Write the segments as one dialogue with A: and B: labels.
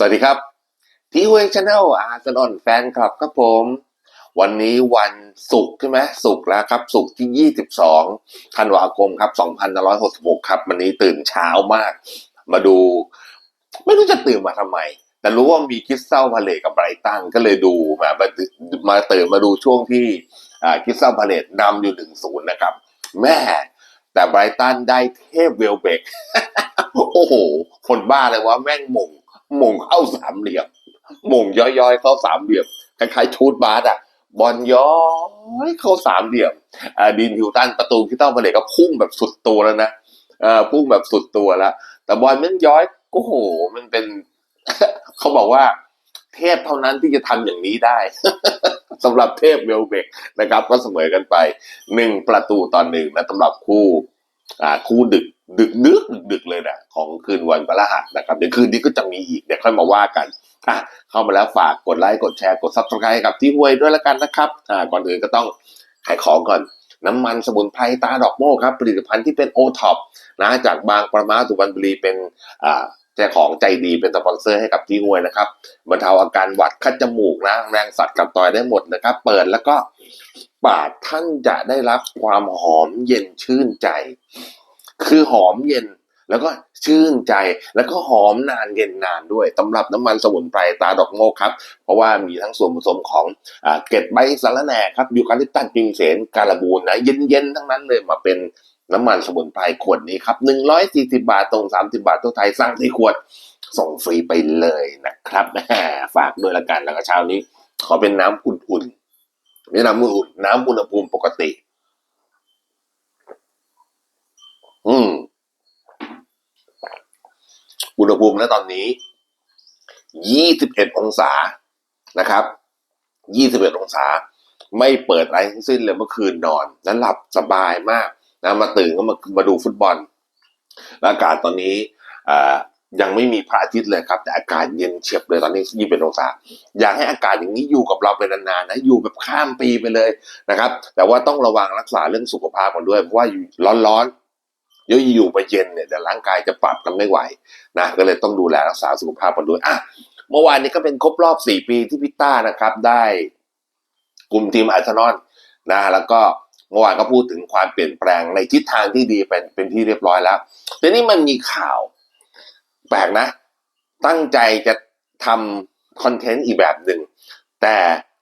A: สวัสดีครับทีวีชาแนลอาร์เซนอลแฟนคลับครับผม วันนี้วันศุกร์ใช่ไหมศุกร์แล้วครับศุกร์ที่ 22ธันวาคมครับ2566 ครับวันนี้ตื่นเช้ามาก มาดู ไม่รู้จะตื่นมาทำไม แต่รู้ว่ามีคิสตัลพาเลตกับไบรตันก็เลยดูมามามาตื่นมาดูช่วงที่คิสตัลพาเลตนำอยู่หนึ่งศูนย์นะครับ แม่แต่ไบรตันได้เทพเวลเบกโอ้โห คนบ้าเลยว่าแม่งมง มงเข้าสามเหลี่ยมมงย้อยๆ เข้าสามเหลี่ยมคล้ายๆชูดบาสอะบอลย้อยเข้าสามเหลี่ยมอดินฮิวตันประตูคริสตัลพาเลตก็พุ่งแบบสุดตัวแล้วนะพุ่งแบบสุดตัวแล้ว แต่บอลมันย้อยโอ้โห มันเป็น เขาบอกว่า เทพเท่านั้นที่จะทำอย่างนี้ได้สำหรับเทพเวลเบกนะครับ ก็เสมอกันไปหนึ่งประตูต่อหนึ่งนะสำหรับคู่ คู่ดึกดึกดึกดึกดึกเลยนะของคืนวันพฤหัสนะครับเดี๋ยวคืนนี้ก็จะมีอีกเดี๋ยวค่อยมาว่ากันอะเข้ามาแล้วฝากกดไลค์กดแชร์กดซับสไครต์กับที่ห้วยด้วยล้วกันนะครับอ่าก่อนอื่นก็ต้องขายของก่อน น้ำมันสมุนไพรตาดอกโม่ครับผลิตภัณฑ์ที่เป็นโอท็อปนะจากบางประมาสุวรรณบุรีเป็นอ่าเจ้าของใจดีเป็นสปอนเซอร์ให้กับที่ห้วยนะครับบรรเทาอาการหวัดคัดจมูกนะแรงสัตว์กับต่อยได้หมดนะครับ เปิดแล้วก็ ปาดท่านจะได้รับความหอมเย็นชื่นใจ คือหอมเย็นแล้วก็ชื่นใจแล้วก็หอมนานเย็นนานด้วยสำหรับน้ำมันสมุนไพรตาดอกโมกครับ เพราะว่ามีทั้งส่วนผสมของอเกล็ดใบสะระแหน่ครับยูคาลิปตัสจิงเสนการบูนนะเย็นๆทั้งนั้นเลยมาเป็นน้ำมันสมุนไพรขวดนี้ครับหนึ่งร้อยสี่สิบาทตรงสามสิบาททั่วไทยสร้างที่ขวดส่งฟรีไปเลยนะครับฝากด้วยละกันแล้วก็เช้านี้ ขอเป็นน้ำอุ่นๆ ไม่น้ำอุ่นน้ำอุณหภูมิปกติ อืม อุณหภูมิณตอนนี้21องศานะครับ21องศา ไม่เปิดอะไรทั้งสิ้นเลยเมื่อคืนนอนแล้วหลับสบายมากนะมาตื่นก็มามาดูฟุตบอล อากาศตอนนี้ อ่า ยังไม่มีพระอาทิตย์เลยครับ แต่อากาศเย็นเฉียบเลยตอนนี้21องศาอยากให้อากาศอย่างนี้อยู่กับเราเป็นนานๆนะอยู่แบบข้ามปีไปเลยนะครับ แต่ว่าต้องระวังรักษาเรื่องสุขภาพกันด้วยเพราะว่าอยู่ร้อนๆเดี๋ยวอยู่ไปเย็นเนี่ยเดี๋ยวร่างกายจะปรับกันไม่ไหวนะก็เลยต้องดูแลรักษาสุขภาพกันด้วยอะเมื่อวานนี้ก็เป็นครบรอบ4ปีที่พิต้านะครับ ได้กลุ่มทีมอาร์เซนอลนะแล้วก็เมื่อวานก็พูดถึงความเปลี่ยนแปลงในทิศทางที่ดีเป็นเป็นที่เรียบร้อยแล้วแต่นี่มันมีข่าว แปลกนะ ตั้งใจจะทำคอนเทนต์อีกแบบหนึ่งแต่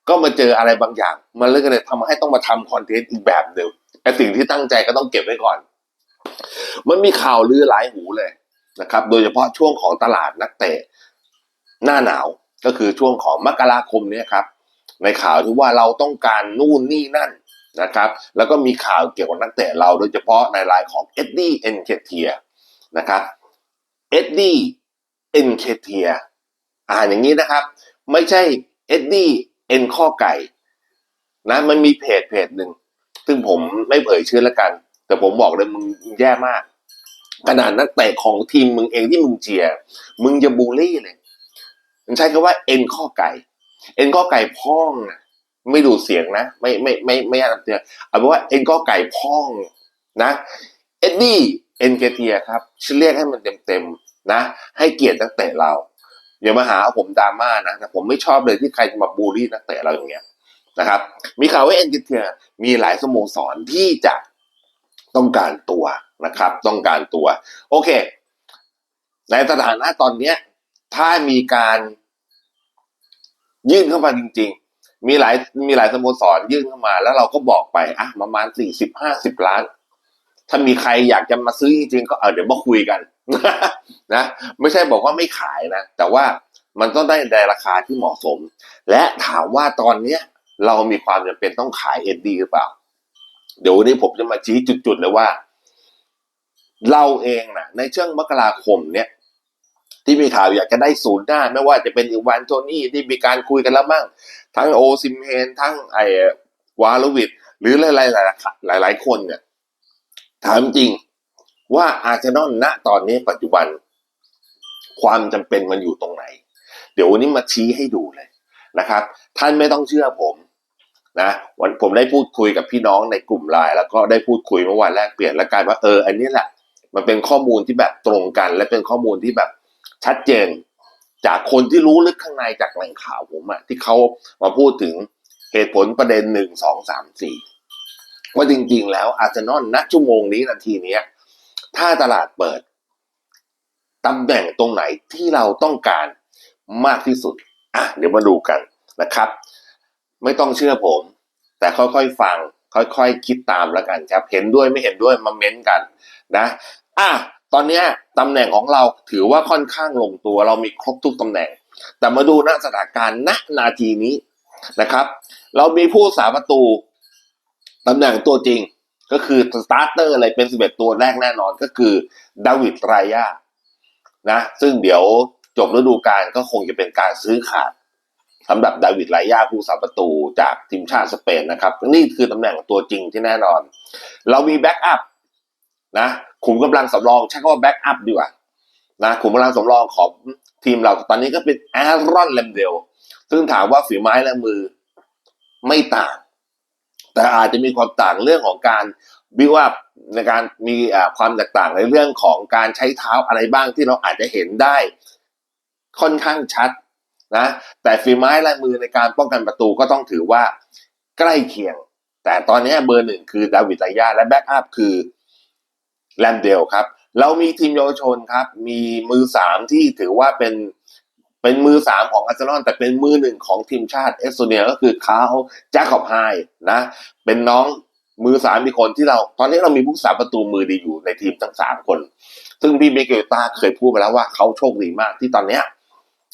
A: ก็มาเจออะไรบางอย่าง มันเลยก็เลยทำให้ต้องมาทำคอนเทนต์อีกแบบหนึ่งไอสิ่งที่ตั้งใจก็ต้องเก็บไว้ก่อน มันมีข่าวลือหลายหูเลยนะครับ โดยเฉพาะช่วงของตลาดนักเตะ หน้าหนาวก็คือช่วงของมกราคมเนี่ยครับ ในข่าวที่ว่าเราต้องการนู่นนี่นั่นนะครับ แล้วก็มีข่าวเกี่ยวกับนักเตะเราโดยเฉพาะในรายของเอ็ดดี้เอ็นเคเทียนะครับ เอ็ดดี้เอ็นเคเทียอ่านอย่างนี้นะครับ ไม่ใช่เอ็ดดี้เอ็นข้อไก่นะมันมีเพจเพจหนึ่ง ซึ่งผมไม่เผยชื่อแล้วกัน แต่ผมบอกเลยมึงแย่มาก ขนาดนักเตะของทีมมึงเองที่มึงเจียมึงจะบูลลี่เลยมันใช้คำว่าเอ็นข้อไก่ เอ็นข้อไก่พ้องนะไม่ดูเสียงนะ ไม่ไม่ไม่ไม่อะไรเตียเอาเป็นว่าเอ็นข้อไก่พ้องนะเอ็ดดี้ เอ็นเกเทียครับชื่อเรียกให้มันเต็มๆนะ ให้เกียรตินักเตะเราอย่ามาหาผมดราม่านะแต่ผมไม่ชอบเลยที่ใครจะมาบูลลี่นักเตะเราอย่างเงี้ยนะครับ มีข่าวว่าเอ็นเกเทียมีหลายสโมสรที่จะต้องการตัวนะครับ ต้องการตัว โอเค ในสถานะตอนเนี้ย ถ้ามีการยื่นเข้ามาจริง ๆ มีหลายมีหลายสโมสรยื่นเข้ามา แล้วเราก็บอกไปอะประมาณสี่สิบห้าสิบล้าน ถ้ามีใครอยากจะมาซื้อจริงๆก็เออเดี๋ยวมาคุยกันนะไม่ใช่บอกว่าไม่ขายนะ แต่ว่ามันต้องได้ในราคาที่เหมาะสม และถามว่าตอนเนี้ยเรามีความจำเป็นต้องขายเอ็ดดี้หรือเปล่า เดี๋ยววันนี้ผมจะมาชี้จุดๆเลยว่า เราเองนะในช่วงมกราคมเนี่ยที่มีข่าวอยากจะได้ศูนย์หน้า ไม่ว่าจะเป็นอีวานโทนี่ที่มีการคุยกันแล้วมั่งทั้งโอซิมเฮนทั้งไอวาลวิดหรือหลายๆหลายหลายๆคนเนี่ย ถามจริงว่าอาร์เซนอลณตอนนี้ปัจจุบัน ความจำเป็นมันอยู่ตรงไหน เดี๋ยววันนี้มาชี้ให้ดูเลยนะครับ ท่านไม่ต้องเชื่อผมนะวันผมได้พูดคุยกับพี่น้องในกลุ่มไลน์แล้วก็ได้พูดคุยเมื่อวานแรกเปลี่ยนแล้วกลายว่าเอออันนี้แหละ มันเป็นข้อมูลที่แบบตรงกัน และเป็นข้อมูลที่แบบชัดเจน จากคนที่รู้ลึกข้างในจากแหล่งข่าวผมอะที่เขามาพูดถึงเหตุผลประเด็นหนึ่งสองสามสี่ ว่าจริงๆ แล้วอาร์เซนอลณชั่วโมงนี้นาทีนี้ถ้าตลาดเปิดตำแหน่งตรงไหนที่เราต้องการมากที่สุด อะ เดี๋ยวมาดูกันนะครับ ไม่ต้องเชื่อผม แต่ค่อยๆฟัง ค่อยๆคคิดตามแล้วกันครับ เห็นด้วยไม่เห็นด้วยมาเม้นกันนะ อะ ตอนนี้ตำแหน่งของเราถือว่าค่อนข้างลงตัว เรามีครบทุกตำแหน่ง แต่มาดูณสถานการณ์ณนาทีนี้นะครับ เรามีผู้สาประตู ตำแหน่งตัวจริงก็คือสตาร์เตอร์อะไรเป็นสิบเอ็ดตัวแรกแน่นอนก็คือดาวิดไรยานะซึ่งเดี๋ยวจบฤดูกาลก็คงจะเป็นการซื้อขาดสำหรับดาวิดไรยาผู้สาประตูจากทีมชาติสเปนนะครับ นี่คือตำแหน่งตัวจริงที่แน่นอน เรามีแบ็กอัพนะขุมกำลังสำรองใช้คำว่าแบ็กอัพดีกว่านะขุมกำลังสำรองของทีมเราตอนนี้ก็เป็นแอรอนเลมเดลซึ่งถามว่าฝีไม้และมือไม่ต่าง แต่อาจจะมีความต่างเรื่องของการบิวอัพในการมีความแตกต่างในเรื่องของการใช้เท้าอะไรบ้างที่เราอาจจะเห็นได้ ค่อนข้างชัดนะแต่ฝีไม้ลายมือในการป้องกันประตูก็ต้องถือว่าใกล้เคียง แต่ตอนนี้เบอร์หนึ่งคือดาวิดไลยาและแบ็กอัพคือแลมเดลครับ เรามีทีมเยาวชนครับ มีมือสามที่ถือว่าเป็น เป็นมือสามของอาร์เซนอลแต่เป็นมือหนึ่งของทีมชาติเอสโตเนียก็คือคาร์ลแจ็คขอบไฮนะ เป็นน้องมือสามมีคนที่เรา ตอนนี้เรามีผู้สาประตูมือดีอยู่ในทีมทั้งสามคน ซึ่งพี่เมเกลตาเคยพูดไปแล้วว่าเขาโชคดีมากที่ตอนเนี้ย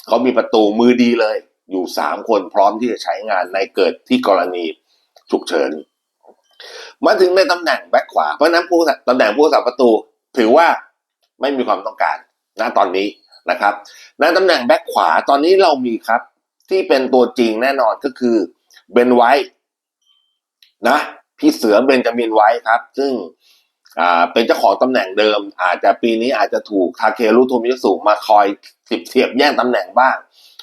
A: เขามีประตูมือดีเลย อยู่สามคนพร้อมที่จะใช้งานในเกิดที่กรณีฉุกเฉินมาถึงในตำแหน่งแบ็คขวาเพราะนั้นผู้ตำแหน่งผู้สาประตู ถือว่าไม่มีความต้องการณตอนนี้ นะครับในตำแหน่งแบ็คขวาตอนนี้เรามีครับ ที่เป็นตัวจริงแน่นอนก็คือเบนไวท์นะพี่เสือเบนจามินไว้ครับ ซึ่งเป็นเจ้าของตำแหน่งเดิม อาจจะปีนี้อาจจะถูกทาเครุโทมิยสุมาคอยสิบเสียบแย่งตำแหน่งบ้าง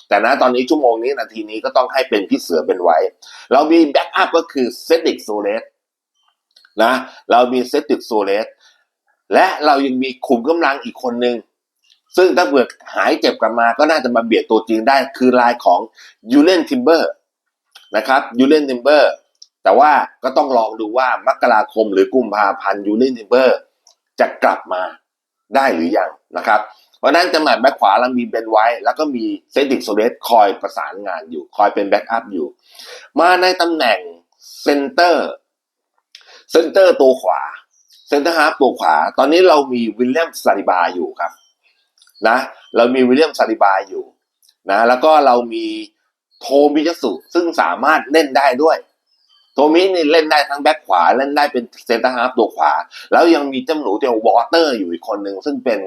A: แต่นะตอนนี้ชั่วโมงนี้นาทีนี้ก็ต้องให้เป็นพี่เสือเป็นไว้ เรามีแบ็กอัพก็คือเซติกโซเลสนะเรามีเซติกโซเลสและเรายังมีขุมกำลังอีกคนหนึ่ง ซึ่งถ้าเกิดหายเจ็บกลับมาก็น่าจะมาเบียดตัวจริงได้คือลายของยูเลนทิมเบอร์นะครับยูเลนทิมเบอร์แต่ว่าก็ต้องลองดูว่ามกราคมหรือกุมภาพันธ์ยูเลนทิมเบอร์จะกลับมาได้หรือยังนะครับเพราะนั้นจะหมายแบ็คขวาเรามีเบนไว้ แล้วก็มีเซนติกโซเลสคอยประสานงานอยู่ คอยเป็นแบ็กอัพอยู่ มาในตำแหน่งเซนเตอร์เซนเตอร์ตัวขวาเซนเตอร์ฮาร์ฟตัวขวา ตอนนี้เรามีวิลเลียมซาริบาอยู่ครับ นะเรามีวิลเลียมซาริบาอยู่นะแล้วก็เรามีโทมิยสุซึ่งสามารถเล่นได้ด้วย โทมินี่เล่นได้ทั้งแบ็คขวาเล่นได้เป็นเซนเตอร์ฮาร์ฟตัวขวา แล้วยังมีเจ้าหนูเดียววอเตอร์อยู่อีกคนหนึ่งซึ่งเป็น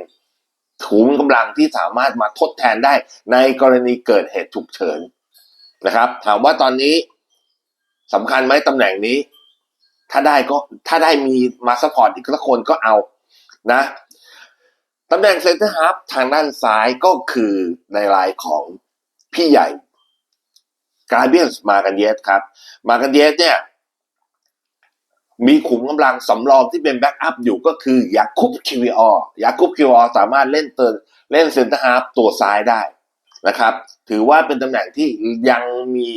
A: ถุงกำลังที่สามารถมาทดแทนได้ในกรณีเกิดเหตุฉุกเฉินนะครับ ถามว่าตอนนี้สำคัญไหมตำแหน่งนี้ ถ้าได้ก็ถ้าได้มีมาสปอร์ตอีกสักคนก็เอานะ ตำแหน่งเซนเตอร์ฮาร์ฟทางด้านซ้ายก็คือในรายของพี่ใหญ่กาเบียนมากันเยสครับ มากันเยสเนี่ย มีขุมกำลังสำรองที่เป็นแบ็กอัพอยู่ก็คือยาคุบคิวออยาคุบคิวอสามารถเล่นเตินเล่นเซนเตอร์ฮาร์ฟตัวซ้ายได้นะครับ ถือว่าเป็นตำแหน่งที่ยังมี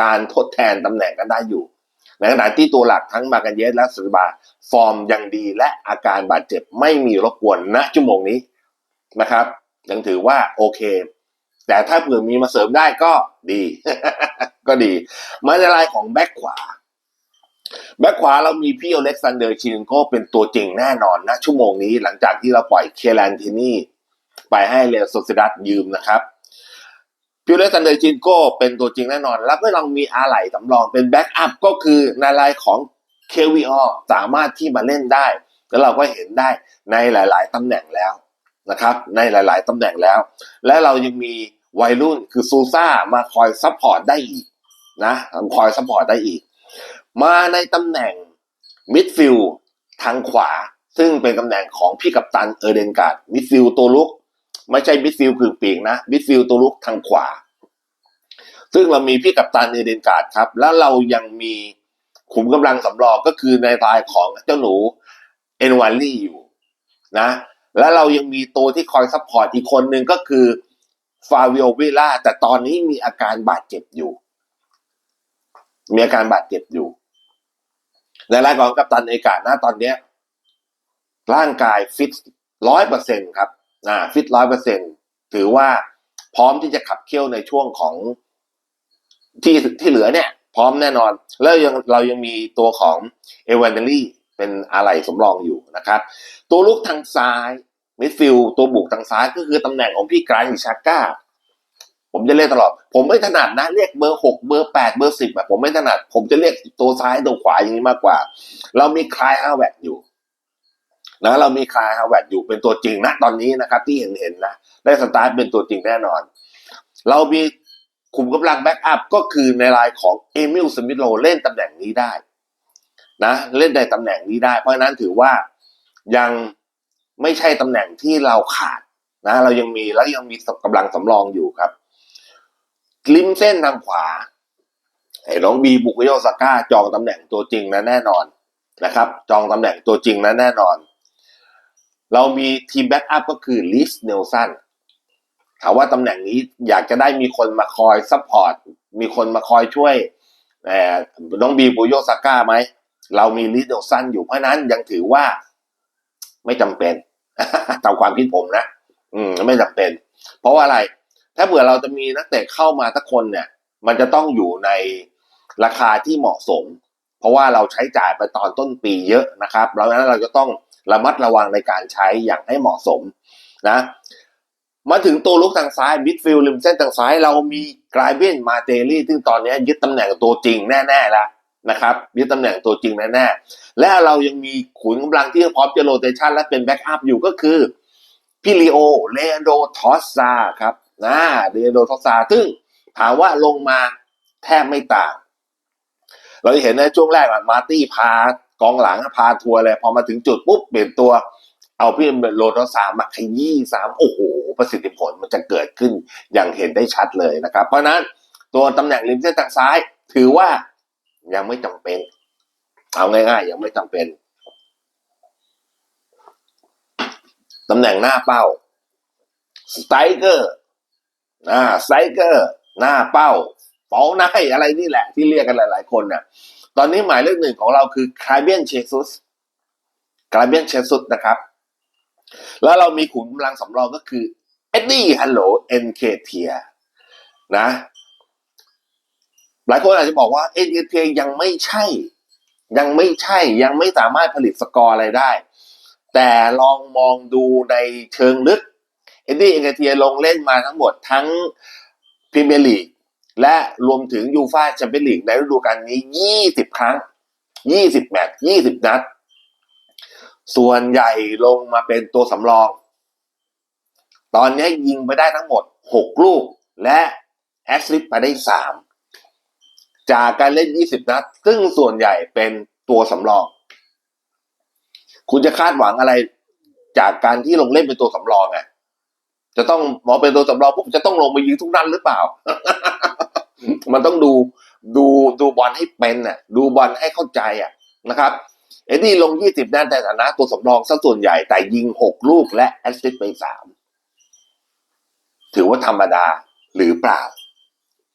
A: การทดแทนตำแหน่งกันได้อยู่ ในขณะที่ตัวหลักทั้งมากันเยสและสุบาฟอร์มยังดีและอาการบาดเจ็บไม่มีรบกวนณชั่วโมงนี้นะครับ ยังถือว่าโอเค แต่ถ้าเผื่อมีมาเสริมได้ก็ดี ก็ดี มาในรายของแบ็คขวา แบ็คขวาเรามีพี่อเล็กซานเดอร์ชินโกเป็นตัวจริงแน่นอนนะชั่วโมงนี้ หลังจากที่เราปล่อยเคลันทินี่ไปให้เรอัลโซซิดัสยืมนะครับ พี่อเล็กซานเดอร์ชินโกเป็นตัวจริงแน่นอน แล้วก็เรามีอาไหล่สำรองเป็นแบ็กอัพก็คือในรายของเควีอสามารถที่มาเล่นได้ แล้วเราก็เห็นได้ในหลาย ๆตำแหน่งแล้วนะครับ ในหลาย ๆตำแหน่งแล้ว และเรายังมีวัยรุ่นคือซูซ่ามาคอยซัพพอร์ตได้อีกนะคอยซัพพอร์ตได้อีก มาในตำแหน่งมิดฟิลทางขวา ซึ่งเป็นตำแหน่งของพี่กัปตันเอเดนการ์ดมิดฟิลตัวลุก ไม่ใช่มิดฟิลกึ่งปีกนะมิดฟิลตัวลุกทางขวา ซึ่งเรามีพี่กัปตันเอเดนการ์ดครับ แล้วเรายังมีขุมกำลังสำรองก็คือในรายของเจ้าหนูเอ็นวาลี่อยู่นะ แล้วเรายังมีตัวที่คอยซัพพอร์ตอีกคนหนึ่งก็คือฟาวิโอวิล่าแต่ตอนนี้มีอาการบาดเจ็บอยู่ มีอาการบาดเจ็บอยู่ในรายของกัปตันเอกานะตอนเนี้ยร่างกายฟิตร้อยเปอร์เซ็นครับ อ่าฟิตร้อยเปอร์เซ็นถือว่าพร้อมที่จะขับเคี่ยวในช่วงของที่ที่เหลือเนี่ย พร้อมแน่นอน แล้วยังเรายังมีตัวของเอวานเนลี่เป็นอะไรสำรองอยู่นะครับ ตัวลุกทางซ้ายมิดฟิลตัวบุกทางซ้ายก็คือตำแหน่งของพี่กรานชาก้า ผมจะเรียกตลอด ผมไม่ถนัดนะ เรียกเบอร์หกเบอร์แปดเบอร์สิบแบบผมไม่ถนัด ผมจะเรียกตัวซ้ายตัวขวาอย่างนี้มากกว่า เรามีคลายฮาวเวตอยู่ นะเรามีคลายฮาวเวตอยู่เป็นตัวจริงนะตอนนี้นะครับ ที่เห็นเห็นนะได้สตาร์ทเป็นตัวจริงแน่นอน เรามีขุมกำลังแบ็กอัพก็คือในรายของเอมิลสมิธโลเล่นตำแหน่งนี้ได้นะเล่นในตำแหน่งนี้ได้ เพราะฉะนั้นถือว่ายังไม่ใช่ตำแหน่งที่เราขาดนะเรายังมีแล้วยังมีกำลังสำรองอยู่ครับริมเส้นทางขวาไอ้น้องบีบุกโยสก้าจองตำแหน่งตัวจริงนะแน่นอนนะครับ จองตำแหน่งตัวจริงนะแน่นอน เรามีทีมแบ็กอัพก็คือลิสเนลสันถามว่าตำแหน่งนี้อยากจะได้มีคนมาคอยซัพพอร์ตมีคนมาคอยช่วยน้องบีบุโยสก้าไหม เรามีลิสเนลสันอยู่เพราะนั้นยังถือว่าไม่จำเป็นตามความคิดผมนะ อืม ไม่จำเป็น เพราะว่าอะไร ถ้าเผื่อเราจะมีนักเตะเข้ามาสักคนเนี่ย มันจะต้องอยู่ในราคาที่เหมาะสม เพราะว่าเราใช้จ่ายไปตอนต้นปีเยอะนะครับแล้วนั้นเราจะต้อง ระมัดระวังในการใช้อย่างให้เหมาะสมนะมาถึงตัวลุกทางซ้ายมิดฟิลด์ริมเส้นทางซ้ายเรามีกรายเบนมาเตลี่ซึ่งตอนนี้ยึดตำแหน่งตัวจริงแน่ๆแล้วนะครับยึดตำแหน่งตัวจริงแน่ๆและเรายังมีขุนกำลังที่พร้อมจะโรเตชันและเป็นแบ็กอัพอยู่ก็คือพี่ลีโอเลโดทอสซาครับนะเลโดทอสซาซึ่งถามว่าลงมาแทบไม่ต่าง เราจะเห็นในช่วงแรกอะมาร์ตี้พา กองหลังพาทัวร์เลยพอมาถึงจุดปุ๊บเปลี่ยนตัว เอาพี่โรทอสามมาขยี้สามโอ้โหประสิทธิผลมันจะเกิดขึ้นอย่างเห็นได้ชัดเลยนะครับ เพราะนั้นตัวตำแหน่งริมเส้นทางซ้าย ถือว่ายังไม่จำเป็น เอาง่ายๆยังไม่จำเป็นตำแหน่งหน้าเป้าสไตรเกอร์อ่าสไตรเกอร์ หน้าเป้าเป้าหน้าอะไรนี่แหละ ที่เรียกกันหลาย ๆ คนเนี่ย ตอนนี้หมายเลขหนึ่งของเราคือคาเบียนเชซุสคาเบียนเชซุสนะครับ แล้วเรามีขุนกำลังสำรองก็คือเอ็ดดี้ฮัลโหลเอ็นเคเทียนะ หลายคนอาจจะบอกว่าเอ็นเคเทียยังไม่ใช่ ยังไม่ใช่ยังไม่สามารถผลิตสกอร์อะไรได้ แต่ลองมองดูในเชิงลึกเอ็ดดี้เอ็นเคเทียลงเล่นมาทั้งหมดทั้งพรีเมียร์ลีก และรวมถึงยูฟาแชมเปี้ยนลีกในฤดูกาลนี้ 20 ครั้ง 20 แมตช์20 นัด ส่วนใหญ่ลงมาเป็นตัวสำรอง ตอนนี้ยิงไปได้ทั้งหมด 6 ลูก และแอสซิสต์ไปได้ 3 จากการเล่น 20 นัด ซึ่งส่วนใหญ่เป็นตัวสำรอง คุณจะคาดหวังอะไรจากการที่ลงเล่นเป็นตัวสำรองไงจะต้องมอเป็นตัวสำรองปุ๊บจะต้องลงไปยิงทุกนัดหรือเปล่า มันต้องดูดูดูบอลให้เป็นน่ะดูบอลให้เข้าใจอะนะครับเอ็ดดี้ลง 20นัดในฐานะตัวสำรองซะส่วนใหญ่แต่ยิง 6 ลูกและแอสซิสต์ไป 3 ถือว่าธรรมดาหรือเปล่า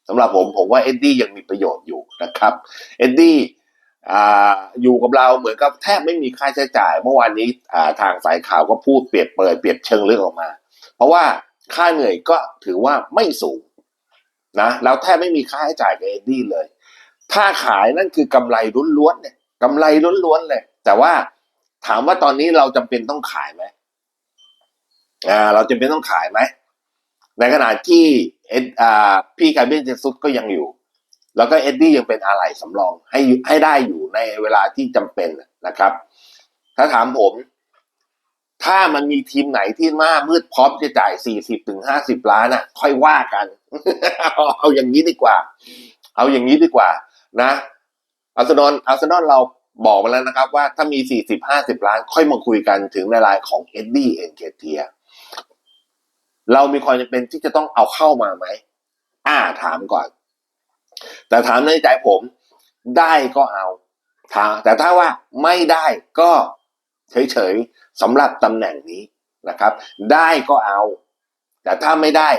A: สำหรับผมผมว่าเอ็ดดี้ยังมีประโยชน์อยู่นะครับเอ็ดดี้อยู่กับเราเหมือนกับแทบไม่มีค่าใช้จ่าย เมื่อวานนี้ทางสายข่าวก็พูดเปรียบเปรยเปรียบเชิงลึกออกมา เพราะว่าค่าเหนื่อยก็ถือว่าไม่สูง นะแล้วแทบไม่มีค่าใช้จ่ายกับเอ็ดดี้เลย ถ้าขายนั่นคือกำไรล้วนๆเนี่ยกำไรล้วนๆเลยแต่ว่าถามว่าตอนนี้เราจำเป็นต้องขายไหมอ่า เราจำเป็นต้องขายไหมในขณะที่เอ็ดอ่าพี่คาร์เบนเจสุดก็ยังอยู่ แล้วก็เอ็ดดี้ยังเป็นอะไรสำรองให้ให้ได้อยู่ในเวลาที่จำเป็นนะครับ ถ้าถามผม ถ้ามันมีทีมไหนที่มามืดพร้อมจะจ่ายสี่สิบถึงห้าสิบล้านอะ ค่อยว่ากัน เอาอย่างนี้ดีกว่า เอาอย่างนี้ดีกว่า นะอาร์เซนอลอาร์เซนอลเราบอกมาแล้วนะครับว่าถ้ามีสี่สิบห้าสิบล้านค่อยมาคุยกันถึงในรายของเอ็ดดี้เอ็นเคเทียเรามีความจำเป็นที่จะต้องเอาเข้ามาไหม อ่าถามก่อน แต่ถามในใจผมได้ก็เอาถามแต่ถ้าว่าไม่ได้ก็ เฉยๆสำหรับตำแหน่งนี้นะครับ ได้ก็เอา แต่ถ้าไม่ได้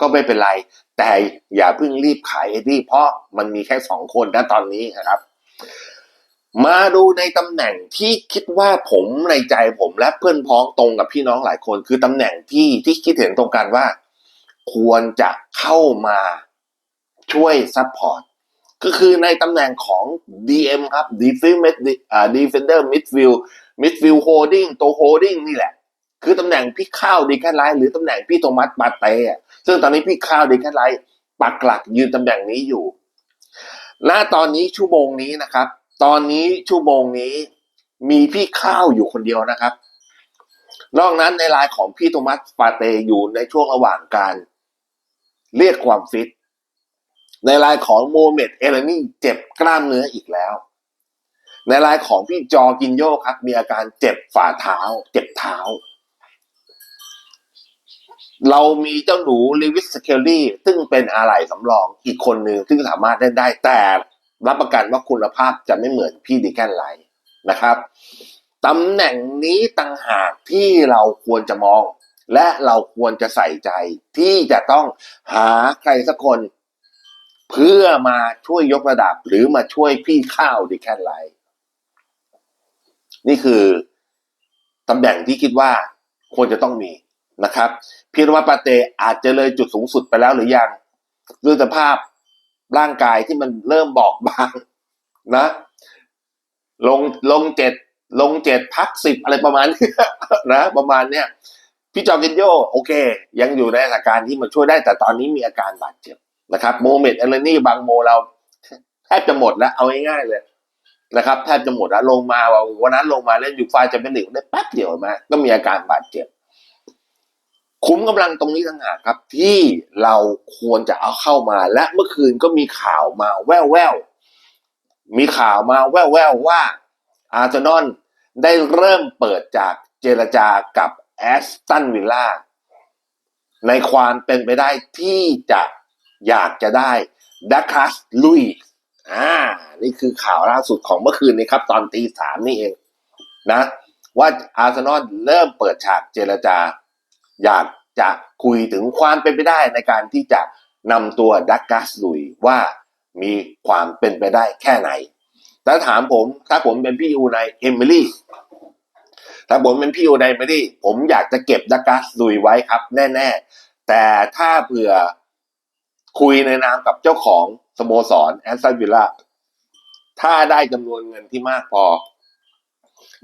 A: ก็ไม่เป็นไร แต่อย่าเพิ่งรีบขายเอ็ดดี้เพราะมันมีแค่สองคนนะตอนนี้นะครับ มาดูในตำแหน่งที่คิดว่าผมในใจผมและเพื่อนพ้องตรงกับพี่น้องหลายคน คือตำแหน่งที่ที่คิดเห็นตรงกันว่า ควรจะเข้ามาช่วยซัพพอร์ต ก็คือในตำแหน่งของ DM ครับ Defender อ่า Defender Midfield Midfield Holding ตัว Holding นี่แหละ คือตำแหน่งพี่ข้าวดีแค่ไรหรือตำแหน่งพี่โทมัสปาเต้ซึ่งตอนนี้พี่ข้าวดีแค่ไรปักหลักยืนตำแหน่งนี้อยู่ณตอนนี้ชั่วโมงนี้นะครับ ตอนนี้ชั่วโมงนี้มีพี่ข้าวอยู่คนเดียวนะครับ นอกนั้นในรายของพี่โทมัสปาเตอยู่ในช่วงระหว่างการ เรียกความฟิต ในรายของโมเมดเอเลนี่เจ็บกล้ามเนื้ออีกแล้ว ในรายของพี่จอกินโยครับ มีอาการเจ็บฝ่าเท้า เจ็บเท้า เรามีเจ้าหนูลิวิสสเคลลี่ซึ่งเป็นอาไหล่สำรองอีกคนหนึ่งซึ่งสามารถเล่นได้แต่รับประกันว่าคุณภาพจะไม่เหมือนพี่ดีแกนไลท์นะครับตำแหน่งนี้ต่างหากที่เราควรจะมอง และเราควรจะใส่ใจที่จะต้องหาใครสักคน เพื่อมาช่วยยกระดับหรือมาช่วยพี่ข้าวดีแคนไลท์นี่คือตำแหน่งที่คิดว่าควรจะต้องมีนะครับเพียงว่าปาเตอาจจะเลยจุดสูงสุดไปแล้วหรือยังด้วยสภาพร่างกายที่มันเริ่มบอกบางนะ ลงลงเจ็ดลงเจ็ดพักสิบอะไรประมาณนี้นะประมาณเนี้ยพี่จอร์กินโยโอเค ยังอยู่ในสถานการณ์ที่มันช่วยได้แต่ตอนนี้มีอาการบาดเจ็บ นะครับโมเมดเอเลนี่บางโมเราแทบจะหมดแล้วเอาง่ายๆเลยนะครับแทบจะหมดแล้วลงมาวันนั้นลงมาเล่นยูฟ่าจะเป็นหลีกได้แป๊บเดียวมาก็มีอาการบาดเจ็บ คุ้มกำลังตรงนี้ต่างหากครับ ที่เราควรจะเอาเข้ามา และเมื่อคืนก็มีข่าวมาแว่วๆมีข่าวมาแว่วๆว่าอาร์เซนอลได้เริ่มเปิดจากเจรจากับแอสตันวิลล่าในความเป็นไปได้ที่จะ อยากจะได้ดักคัสลุยอ่านี่คือข่าวล่าสุดของเมื่อคืนนี้ครับ ตอนตีสามนี่เองนะ ว่าอาร์เซนอลเริ่มเปิดฉากเจรจา อยากจะคุยถึงความเป็นไปได้ในการที่จะนำตัวดักกัสลุยว่ามีความเป็นไปได้แค่ไหน ถ้าถามผมถ้าผมเป็นพี่อูในเอมิลี่ถ้าผมเป็นพี่อูในเอมิลี่ผมอยากจะเก็บดักกัสลุยไว้ครับ แน่ ๆ แต่ถ้าเผื่อ คุยในนามกับเจ้าของสโมสรแอนซันวิลล่าถ้าได้จำนวนเงินที่มากพอ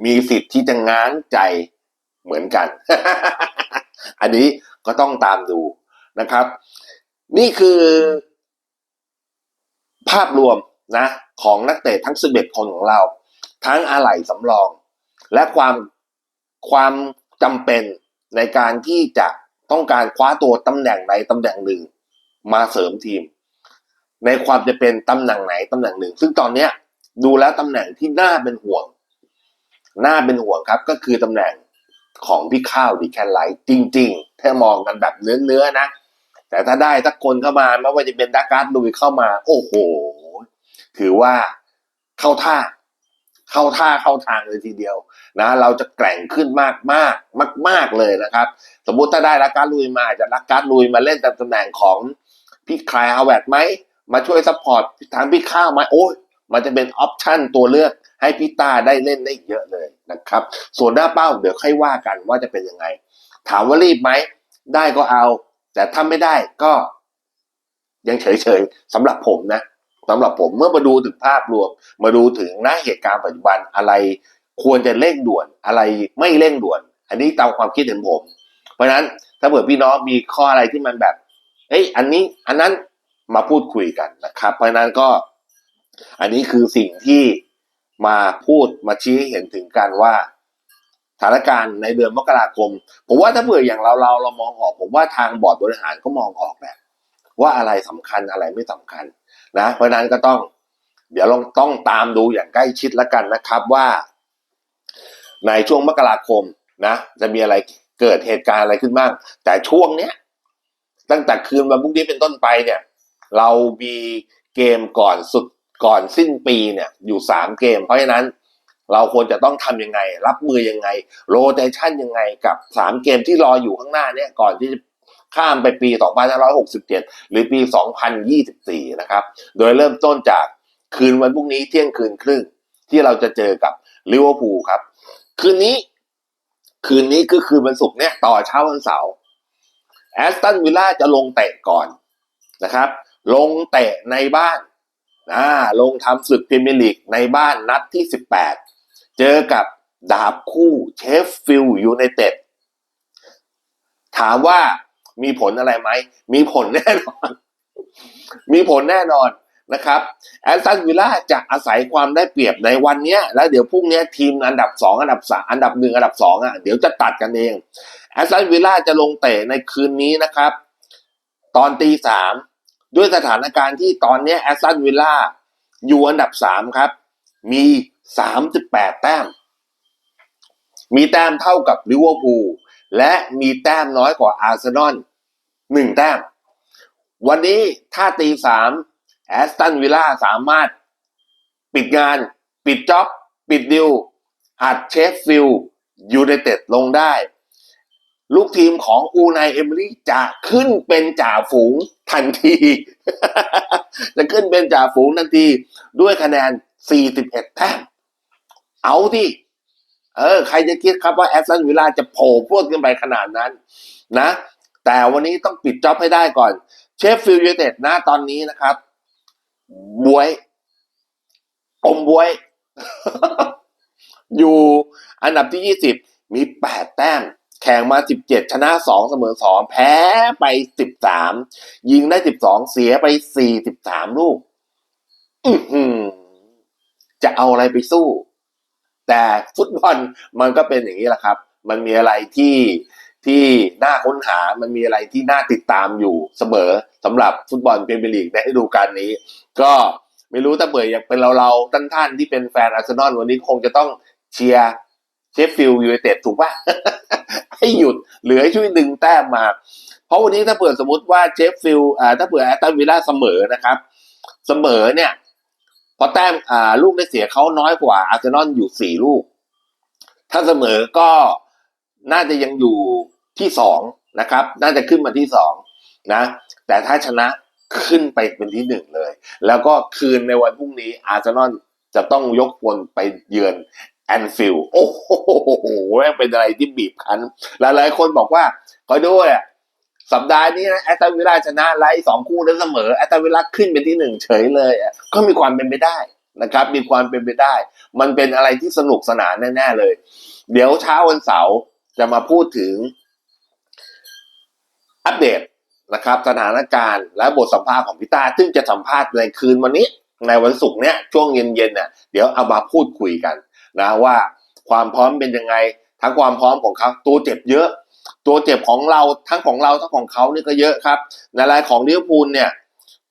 A: มีสิทธิ์ที่จะง้างใจเหมือนกัน อันนี้ก็ต้องตามดูนะครับ นี่คือ ภาพรวมนะ ของนักเตะทั้ง 11 คนของเรา ทั้งอะไหล่สำรอง และความความจำเป็นในการที่จะต้องการคว้าตัวตำแหน่งใดตำแหน่งหนึ่ง มาเสริมทีม ในความจะเป็นตำแหน่งไหนตำแหน่งหนึ่ง ซึ่งตอนเนี้ย ดูแล้วตำแหน่งที่น่าเป็นห่วง น่าเป็นห่วงครับ ก็คือตำแหน่งของพี่ข้าวดีแคนไลท์จริง ๆ ถ้ามองกันแบบเนื้อๆนะ แต่ถ้าได้ทักคนเข้ามาไม่ว่าจะเป็นดักการ์ดลุยเข้ามา โอ้โห ถือว่าเข้าท่า เข้าท่าเข้าทางเลยทีเดียวนะ เราจะแกร่งขึ้นมากมากมากมากๆเลยนะครับ สมมุติถ้าได้ดักการ์ดลุยมาอาจจะดักการ์ดลุยมาเล่นตำแหน่งของ พี่คลายฮาวเวิร์ดไหมมาช่วยซัพพอร์ตทางพี่ข้าวไหมโอ้ยมันจะเป็นออปชั่นตัวเลือกให้พี่ตาได้เล่นได้เยอะเลยนะครับ ส่วนหน้าเป้าเดี๋ยวค่อยว่ากันว่าจะเป็นยังไง ถามว่ารีบไหม ได้ก็เอา แต่ถ้าไม่ได้ก็ ยังเฉยๆสำหรับผมนะสำหรับผมเมื่อมาดูถึงภาพรวม มาดูถึงหน้าเหตุการณ์ปัจจุบันอะไร ควรจะเร่งด่วนอะไรไม่เร่งด่วน อันนี้ตามความคิดเห็นผม เพราะฉะนั้นถ้าเผื่อพี่น้องมีข้ออะไรที่มันแบบ เอ้ยอันนี้อันนั้นมาพูดคุยกันนะครับ เพราะนั้นก็ อันนี้คือสิ่งที่มาพูดมาชี้ให้เห็นถึงกันว่าสถานการณ์ในเดือนมกราคม ผมว่าถ้าเผื่ออย่างเราเราเรามองออก ผมว่าทางบอร์ดบริหารก็มองออกแหละว่าอะไรสำคัญอะไรไม่สำคัญนะ เพราะฉะนั้นก็ต้อง เดี๋ยวลองต้องตามดูอย่างใกล้ชิดแล้วกันนะครับว่า ในช่วงมกราคมนะ จะมีอะไรเกิดเหตุการณ์อะไรขึ้นบ้าง แต่ช่วงเนี้ย ตั้งแต่คืนวันพรุ่งนี้เป็นต้นไปเนี่ย เรามีเกมก่อนสุดก่อนสิ้นปีเนี่ยอยู่สามเกม เพราะฉะนั้นเราควรจะต้องทำยังไง รับมือยังไง โรเตชันยังไงกับสามเกมที่รออยู่ข้างหน้าเนี่ยก่อนที่จะข้ามไปปี 2567 หรือปี 2024 นะครับ โดยเริ่มต้นจากคืนวันพรุ่งนี้เที่ยงคืนครึ่ง ที่เราจะเจอกับลิเวอร์พูลครับ คืนนี้ คืนนี้ก็คือวันศุกร์เนี่ยต่อเช้าวันเสาร์ แอสตันวิลล่าจะลงเตะก่อนนะครับ ลงเตะในบ้านนะลงทำศึกพรีเมียร์ลีกในบ้านนัดที่ 18 เจอกับดาบคู่เชฟฟิลด์ยูไนเต็ดถามว่ามีผลอะไรไหม มีผลแน่นอน มีผลแน่นอน นะครับแอสตันวิลล่าจะอาศัยความได้เปรียบในวันนี้แล้วเดี๋ยวพรุ่งนี้ทีมอันดับสองอันดับสามอันดับหนึ่งอันดับสองอะเดี๋ยวจะตัดกันเองแอสตันวิลล่าจะลงเตะในคืนนี้นะครับ ตอนตีสามด้วยสถานการณ์ที่ตอนนี้แอสตันวิลล่าอยู่อันดับสามครับ มีสามสิบแปดแต้ม มีแต้มเท่ากับลิเวอร์พูลและมีแต้มน้อยกว่าอาร์เซนอลหนึ่งแต้ม วันนี้ถ้าตีสาม แอสตันวิลล่าสามารถ ปิดงาน ปิดจ็อบ ปิดดิวอัดเชฟฟิลยูไนเต็ดลงได้ ลูกทีมของอูไนเอมรี่จะขึ้นเป็นจ่าฝูงทันที จะขึ้นเป็นจ่าฝูงทันที ด้วยคะแนน 41 แต้ม เอาที่เออ ใครจะคิดครับว่าแอสตันวิลล่าจะโผล่พรวดขึ้นไปขนาดนั้น นะ แต่วันนี้ต้องปิดจ็อบให้ได้ก่อน เชฟฟิลด์ยูไนเต็ดนะตอนนี้นะครับ บวย อมบวย อยู่อันดับที่20มี8แต้ม แข่งมา17ชนะ2เสมอ2แพ้ไป13ยิงได้12เสียไป43ลูก อืจะเอาอะไรไปสู้ แต่ฟุตบอลมันก็เป็นอย่างนี้แหละครับ มันมีอะไรที่ที่น่าค้นหา มันมีอะไรที่น่าติดตามอยู่เสมอสำหรับฟุตบอลพรีเมียร์ลีกในฤดูกาลนี้ ก็ไม่รู้ถ้าเบื่ออย่างเป็นเราเราๆท่านๆที่เป็นแฟนอาร์เซนอลวันนี้คงจะต้องเชียร์เชฟฟิลด์ยูไนเต็ดถูกป่ะ ให้หยุดเหลือให้ช่วยดึงแต้มมา เพราะวันนี้ถ้าเผื่อสมมติว่าเชฟฟิลด์อ่าถ้าเผื่อแอตตันวิลล่าเสมอนะครับ เสมอเนี่ย พอแต้มอ่าลูกได้เสียเขาน้อยกว่าอาร์เซนอลอยู่สี่ลูก ถ้าเสมอก็น่าจะยังอยู่ที่สองนะครับ น่าจะขึ้นมาที่สองนะ แต่ถ้าชนะ ขึ้นไปเป็นที่หนึ่งเลย แล้วก็คืนในวันพรุ่งนี้อาร์เซนอลจะต้องยกพลไปเยือนแอนฟิลโอ้โหแม่งเป็นอะไรที่บีบคั้น หลายๆคนบอกว่าคอยด้วยสัปดาห์นี้นะแอตตันวิลาชนะไล่สองคู่แล้วเสมอแอตตันวิลาขึ้นเป็นที่หนึ่งเฉยเลยก็มีความเป็นไปได้นะครับ มีความเป็นไปได้ มันเป็นอะไรที่สนุกสนานแน่ๆเลย เดี๋ยวเช้าวันเสาร์จะมาพูดถึงอัปเดต นะครับสถานการณ์และบทสัมภาษณ์ของพี่ตาซึ่งจะสัมภาษณ์ในคืนวันนี้ ในวันศุกร์เนี้ยช่วงเย็นๆเนี่ยเดี๋ยวเอามาพูดคุยกันนะว่าความพร้อมเป็นยังไง ทั้งความพร้อมของเขาตัวเจ็บเยอะ ตัวเจ็บของเราทั้งของเราทั้งของเขานี่ก็เยอะครับ ในรายของลิเวอร์พูลเนี่ย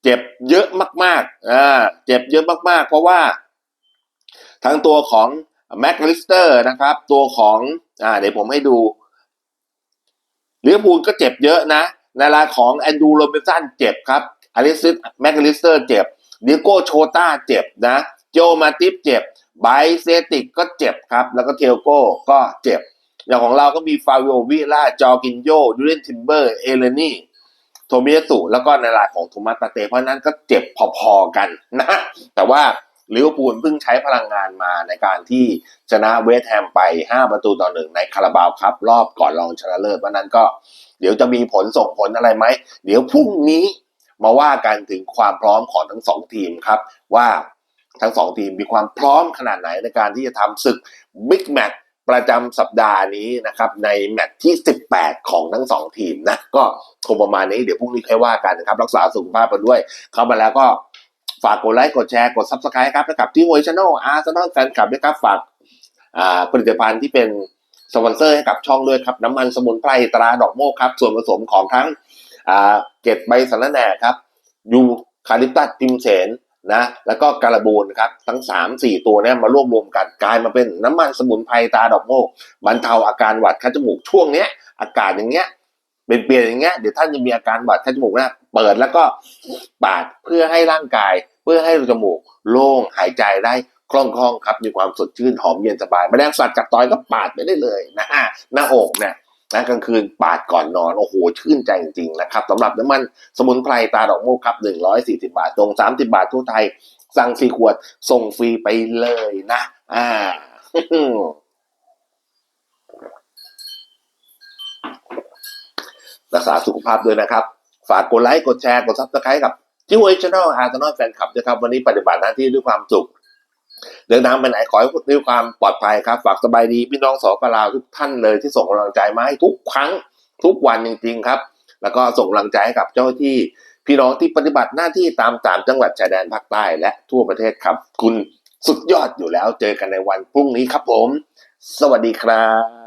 A: เจ็บเยอะมากๆอ่าเจ็บเยอะมากๆ เพราะว่าทั้งตัวของแม็กลิสเตอร์นะครับ ตัวของอ่าเดี๋ยวผมให้ดูลิเวอร์พูลก็เจ็บเยอะนะ ในรายของแอนดูโรเบสันเจ็บครับอลิซิสแม็กลิสเตอร์เจ็บดิโก้โชต้าเจ็บนะโจมาติฟเจ็บไบเซติกก็เจ็บครับ แล้วก็เทลโก้ก็เจ็บ อย่างของเราก็มีฟาวิโอวิล่าจอกินโยดูเรนทิมเบอร์ เอเลนี่โทมิยสุแล้วก็ในรายของโทมัสปาเต้เพราะนั้นก็เจ็บพอๆกันนะ แต่ว่า ลิเวอร์พูลเพิ่งใช้พลังงานมาในการที่ชนะเวสต์แฮมไป 5 ประตูต่อหนึ่งในคาราบาวครับรอบก่อนรองชนะเลิศเพราะฉะนั้นก็เดี๋ยวจะมีผลส่งผลอะไรไหม เดี๋ยวพรุ่งนี้มาว่ากันถึงความพร้อมของทั้งสองทีมครับ ว่าทั้งสองทีมมีความพร้อมขนาดไหนในการที่จะทำศึกบิ๊กแมตช์ประจำสัปดาห์นี้นะครับ ในแมตช์ที่ 18 ของทั้งสองทีมนะ ก็คงประมาณนี้เดี๋ยวพรุ่งนี้ค่อยว่ากันนะครับ รักษาสุขภาพกันด้วย เข้ามาแล้วก็ ฝากกดไลค์กดแชร์กด subscribe ครับแล้วกับที่โวยช n น e l อาร์ซนอลแฟนคลับด้วยครับฝากผลิตภัณฑ์ที่เป็นสปอนเซอร์ให้กับช่องด้วยครับ น้ำมันสมุนไพรตราดอกโมกครับ ส่วนผสมของทั้งเกล็ดใบสะรแหน่ครับยูคาลิปตัสพิมเสนนะแล้วก็การบูนครับทั้ง 3 4 ตัวเนี้มารวบรวมกันกลายมาเป็นน้ำมันสมุนไพรตาดอกโมกบรรเทาอาการหวัดคัดจมูกช่วงเนี้ยอากาศอย่างเงี้ยเป็นเปลี่ยนอย่างเงี้ยเดี๋ยวท่านจะมีอาการหวัดคัดจมูกนะเปิดแล้วก็ปาดเพื่อให้ร่างกาย เพื่อให้รูจมูกโล่งหายใจได้คล่องคล่องครับมีความสดชื่นหอมเย็นสบายแมลงสัตว์กัดต่อยก็ปาดไปได้เลยนะฮะหน้าอกเนี่ยนะกลางคืนปาดก่อนนอน โอ้โห ชื่นใจจริงๆนะครับสำหรับน้ำมันสมุนไพรตาดอกโมกครับ 140 บาท ตรง 30 บาททั่วไทย สั่งสี่ขวด ส่งฟรีไปเลยนะ อ่ารักษาสุขภาพด้วยนะครับ ฝากกดไลค์ กดแชร์ กดซับสไครต์กับ จิวเอชแนลอาร์ตนอลแฟนคลับนะครับวันนี้ปฏิบัติหน้าที่ด้วยความสุขเดินทางไปไหนขอให้ด้วยความปลอดภัยครับ ฝากสบายดีพี่น้องสปลาวทุกท่านเลยที่ส่งกำลังใจมาให้ทุกครั้งทุกวันจริง ๆ ครับ แล้วก็ส่งกำลังใจให้กับเจ้าหน้าที่พี่น้องที่ปฏิบัติหน้าที่ตามสามจังหวัดชายแดนภาคใต้และทั่วประเทศครับ คุณสุดยอดอยู่แล้ว เจอกันในวันพรุ่งนี้ครับผม สวัสดีครับ